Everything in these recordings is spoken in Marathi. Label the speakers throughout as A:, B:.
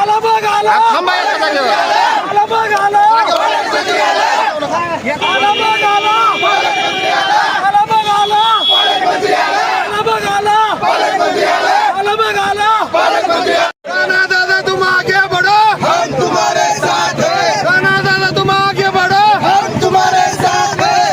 A: आला बघ आला आला बघ आला. आला बघ आला. आला बघ आला आला बघ आला आला बघ आला राणा दादा तुम आगे बढ़ो हम तुम्हारे साथ हैं राणा दादा तुम आगे बढ़ो हम तुम्हारे साथ हैं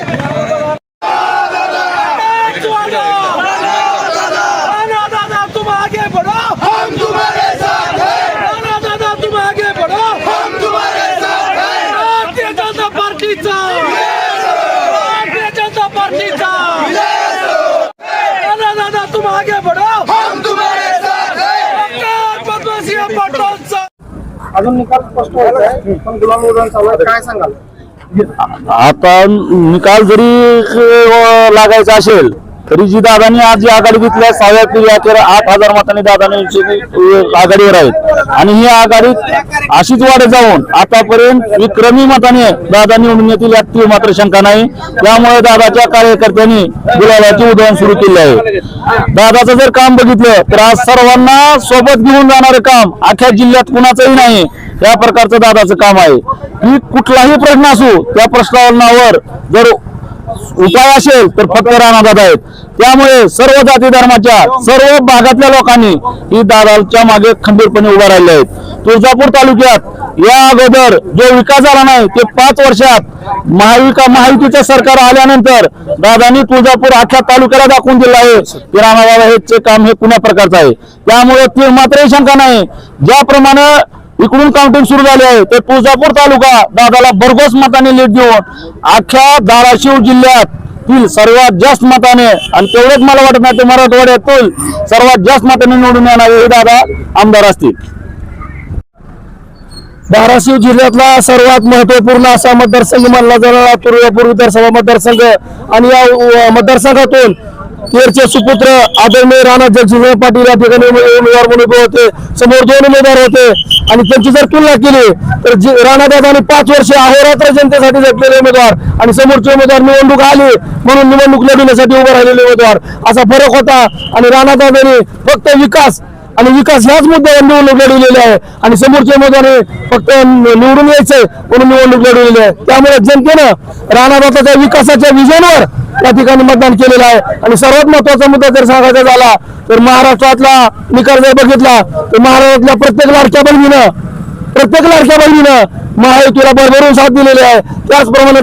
A: राणा दादा तुम आगे बढ़ो हम तुम्हारे साथ हैं राणा दादा तुम आगे बढ़ो हम तुम्हारे साथ हैं भारतीय जनता पार्टीचा भारतीय जनता पार्टीचा राणा दादा तुम आगे बढ़ो हम तुम्हारे साथ हैं पद्मसिंह पाटोलचा
B: अजून निकाल स्पष्ट व्हायचा आहे पण गुलाम उडवून चालू आहे काय सांगाल?
C: आता निकाल जरी लागायचा असेल तरी जी दादानी आज जी आघाडी घेतल्या सहाव्या पिढी अखेर आठ हजार मतांनी दादानी आघाडीवर आहेत. आणि ही आघाडी अशीच वाढत जाऊन आतापर्यंत विक्रमी मताने दादा निवडून येतील यात ती मात्र शंका नाही. त्यामुळे दादाच्या कार्यकर्त्यांनी गुलाबाची उदाहरण सुरू केली आहे. दादाचं जर काम बघितलं तर आज सर्वांना सोबत घेऊन जाणारं काम अख्ख्या जिल्ह्यात कुणाचंही नाही. या प्रकारचं दादाचं काम आहे. की कुठलाही प्रश्न असू त्या प्रश्नावर जर उपाय असेल तर फक्त राणादादा आहेत. त्यामुळे सर्व जाती धर्माच्या सर्व भागातल्या लोकांनी ही दादाच्या मागे खंबीरपणे उभा राहिले आहेत तुळजापूर तालुक्यात या अगोदर जो विकास झाला नाही ते पाच वर्षात महाविका महायुतीचं सरकार आल्यानंतर दादानी तुळजापूर आख्या तालुक्याला दाखवून दिलं आहे की राणादादा हेचे काम हे कुण्या प्रकारचं आहे. त्यामुळे ती मात्र शंका नाही. ज्याप्रमाणे इकडून काउंटिंग सुरू झाले आहे. तर तुळजापूर तालुका दादाला भरघोस मताने लीड देऊन अख्ख्या धाराशिव जिल्ह्यातील सर्वात जास्त मताने आणि तेवढेच मला वाटत नाही ते मराठवाड्यातील सर्वात जास्त मताने निवडून येणारे हे दादा आमदार असतील.
B: धाराशिव जिल्ह्यातला सर्वात महत्त्वपूर्ण असा मतदारसंघ मानला जाणारा तुळजापूर विधानसभा मतदारसंघ. आणि या मतदारसंघातून तेरचे सुपुत्र आदरणीय राणा जगजिंह पाटील या ठिकाणी उमेदवार म्हणून होते. समोर दोन उमेदवार होते. आणि त्यांची जर तुलना केली तर जी- राणादादांनी पाच वर्ष अहोरात्र जनतेसाठी झटलेले उमेदवार आणि समोरचे उमेदवार निवडणूक आली म्हणून निवडणूक लढवण्यासाठी उभे राहिलेले उमेदवार. असा फरक होता. आणि राणादादांनी फक्त विकास आणि विकास ह्याच मुद्द्यावर निवडणूक लढवलेली आहे. आणि समोरच्या उमेदवार फक्त निवडून यायचंय म्हणून निवडणूक लढवलेली आहे. त्यामुळे जनतेनं राणाबाताच्या विकासाच्या विजनवर त्या ठिकाणी मतदान केलेलं आहे. आणि सर्वात महत्त्वाचा मुद्दा जर सांगायचा झाला तर महाराष्ट्रातला निकाल जर बघितला तर महाराष्ट्रातल्या प्रत्येक लाडक्या बहिणीनं प्रत्येक लाडक्या बहिणीनं महायुतीला भरभरून साथ दिलेली आहे. त्याचप्रमाणे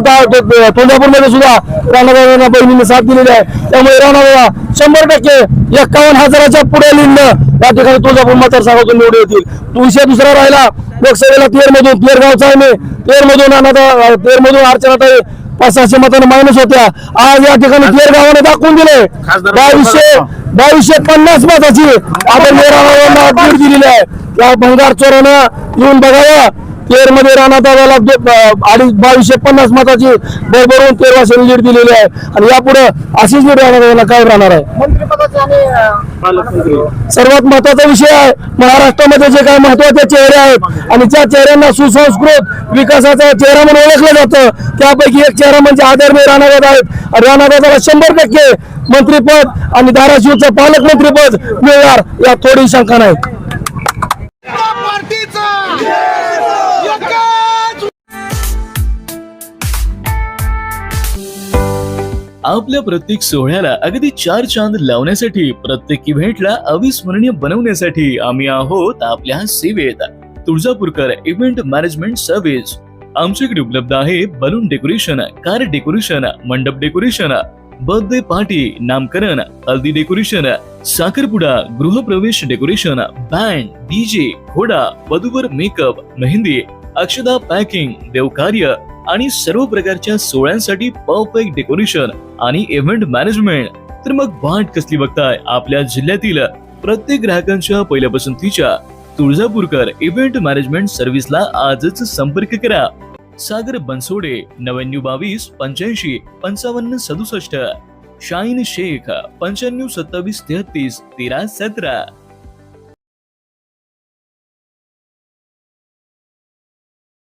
B: तुळजापूरमध्ये सुद्धा राणादादा बहिणीने साथ दिलेली आहे. त्यामुळे राणादादा शंभर टक्के एकावन्न हजाराच्या पुढे लिहिणं या ठिकाणी तुळजापूर मतदारसंघातून निवडून येतील. विषय दुसरा राहिला. लोकसभेला तेर मधून तेर गावचा आहे मी. तेर मधून राणादा तेर मधून अर्चनाताई पाच सहाशे मतांना मायनस होत्या. आज या ठिकाणी तेर गावाने दाखवून दिले. बावीसशे बावीसशे पन्नास मताची आपण दिलेली आहे. त्या भंगार चोरानं येऊन बघावं. तेरमध्ये राणा दादाला दो- अं, अडीच बावीसशे पन्नास मताची भरभरून तेर वाशिने लीड दिलेली आहे. आणि यापुढे अशीच लीड राणा दादाला काय राहणार आहे.
A: मंत्रिपदाचे आणि
B: सर्वात महत्त्वाचा विषय आहे महाराष्ट्रामध्ये जे काही महत्त्वाचे चेहरे आहेत आणि ज्या चेहऱ्यांना सुसंस्कृत विकासाचा चेहरा म्हणून ओळखलं जातं त्यापैकी एक चेहरा म्हणजे आदरणीय राणादादा आहेत. आणि राणादादाला शंभर टक्के मंत्रिपद आणि धाराशिवचं पालकमंत्रीपद मिळणार यात थोडी शंका नाही.
D: आपल्या प्रत्येक सोहळ्याला अगदी चार चांद लावण्यासाठी प्रत्येक इव्हेंटला अविस्मरणीय बनवण्यासाठी आम्ही आहोत आपल्या सेवेत. Tuljapurkar event management service. आमच्याकडे उपलब्ध आहे बलून डेकोरेशन कार डेकोरेशन मंडप डेकोरेशन बर्थडे पार्टी नामकरण हल्दी डेकोरेशन साखरपुडा गृहप्रवेश डेकोरेशन बँड डीजे घोडा वधूवर मेकअप मेहंदी अक्षदा पॅकिंग देवकार्य आणि सर्व प्रकारच्या सोहळ्यांसाठी परफेक्ट डेकोरेशन आणि इव्हेंट मॅनेजमेंट तर मग वाट कसली बघताय आपल्या जिल्ह्यातील प्रत्येक ग्राहकांच्या पहिल्या पसंतीच्या तुळजापूरकर इव्हेंट मॅनेजमेंट सर्व्हिसला आजच संपर्क करा. सागर बनसोडे नव्याण्णव बावीस पंच्याऐंशी पंचावन्न सदुसष्ट. शाईन शेख पंच्याण्णव सत्तावीस तेहतीस तेरा सतरा.